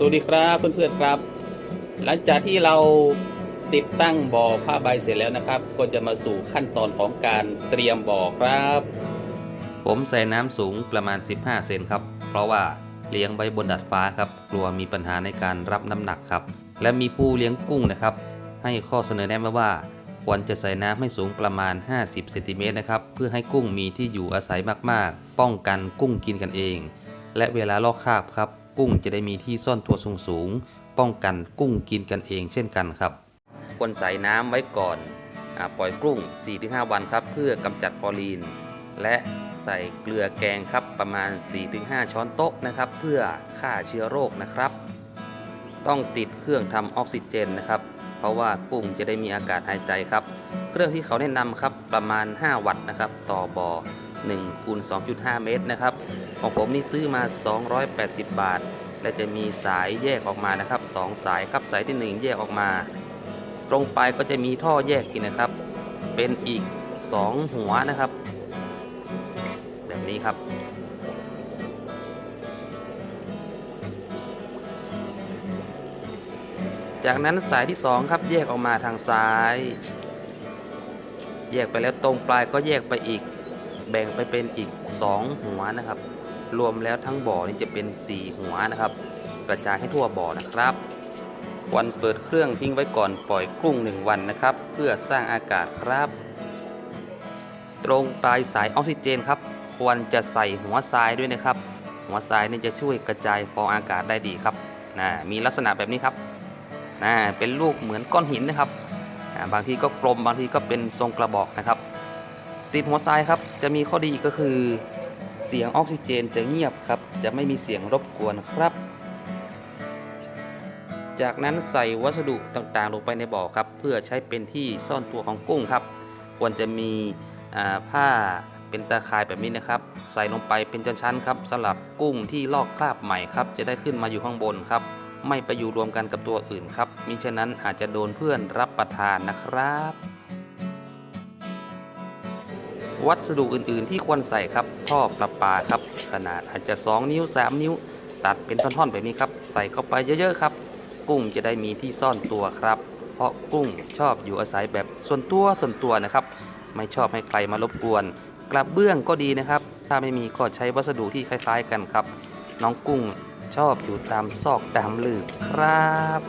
สวัสดีครับเพื่อนๆครับ หลังจากที่เราติดตั้งบ่อผ้าใบเสร็จแล้วนะครับ ก็จะมาสู่ขั้นตอนของการเตรียมบ่อครับ ผมใส่น้ำสูงประมาณ 15 เซนครับ เพราะว่าเลี้ยงไว้บนดาดฟ้าครับ กลัวมีปัญหาในการรับน้ำหนักครับ และมีผู้เลี้ยงกุ้งนะครับ ให้ข้อเสนอแนะมาว่า ควรจะใส่น้ำให้สูงประมาณ 50เซนติเมตรนะครับเพื่อให้กุ้งมีที่อยู่อาศัยมากๆ ป้องกันกุ้งกินกันเอง และเวลาลอกคราบครับ กุ้งจะได้มีที่ซ่อนตัวสูงๆป้องกันกุ้งกินกันเองเช่นกันครับ ควรใส่น้ำไว้ก่อนอปล่อยกุ้ง 4-5 วันครับ เพื่อกำจัดฟอรีน และใส่เกลือแกงครับประมาณ 4-5 ช้อนโต๊ะนะครับ เพื่อฆ่าเชื้อโรคนะครับ ต้องติดเครื่องทำออกซิเจนนะครับ เพราะว่ากุ้งจะได้มีอากาศหายใจครับ เครื่องที่เขาแนะนำครับประมาณ 5 วัตต์นะครับ ต่อบ่อ1คูณ2.5 เมตรนะครับ ของผมนี่ซื้อมา 280 บาท และจะมีสายแยกออกมานะครับ 2 สายครับสายที่ 1 แยกออกมา ตรงปลายก็จะมีท่อแยกอีกนะครับ เป็นอีก 2 หัวนะครับ แบบนี้ครับ จากนั้นสายที่ 2 ครับแยกออกมาทางซ้าย แยกไปแล้วตรงปลายก็แยกไปอีก แบ่งไปเป็นอีก 2 หัวนะครับ รวมแล้วทั้งบ่อนี่จะเป็น 4 หัวนะครับ กระจายให้ทั่วบ่อนะครับ วันเปิดเครื่องทิ้งไว้ก่อนปล่อยกุ้ง 1 วันนะครับ เพื่อสร้างอากาศครับ ตรงปลายสายออกซิเจนครับ ควรจะใส่หัวทรายด้วยนะครับ หัวทรายนี่จะช่วยกระจายฟองอากาศได้ดีครับนะมีลักษณะแบบนี้ครับนะเป็นลูกเหมือนก้อนหินนะครับบางทีก็กลมบางทีก็เป็นทรงกระบอกนะครับ ติดหัวทรายครับจะมีข้อดีก็คือ เสียงออกซิเจนจะเงียบครับ จะไม่มีเสียงรบกวนครับ จากนั้นใส่วัสดุต่างๆ ลงไปในบ่อครับ เพื่อใช้เป็นที่ซ่อนตัวของกุ้งครับ ควรจะมีผ้าเป็นตาข่ายแบบนี้นะครับ ใส่ลงไปเป็นชั้นๆครับสำหรับกุ้งที่ลอกคราบใหม่ครับ จะได้ขึ้นมาอยู่ข้างบนครับ ไม่ไปอยู่รวมกันกับตัวอื่นครับมิฉะนั้นอาจจะโดนเพื่อนรับประทานนะครับ วัสดุอื่นๆ ที่ควรใส่ครับท่อประปาครับ ขนาดอาจจะ 2 นิ้ว 3 นิ้ว ตัดเป็นท่อนๆแบบนี้ครับ ใส่เข้าไปเยอะๆครับ กุ้งจะได้มีที่ซ่อนตัวครับ เพราะกุ้งชอบอยู่อาศัยแบบส่วนตัวส่วนตัวนะครับ ไม่ชอบให้ใครมารบกวน กระเบื้องก็ดีนะครับ ถ้าไม่มีก็ใช้วัสดุที่คล้ายๆกันครับ น้องกุ้งชอบอยู่ตามซอกตามหลืบครับ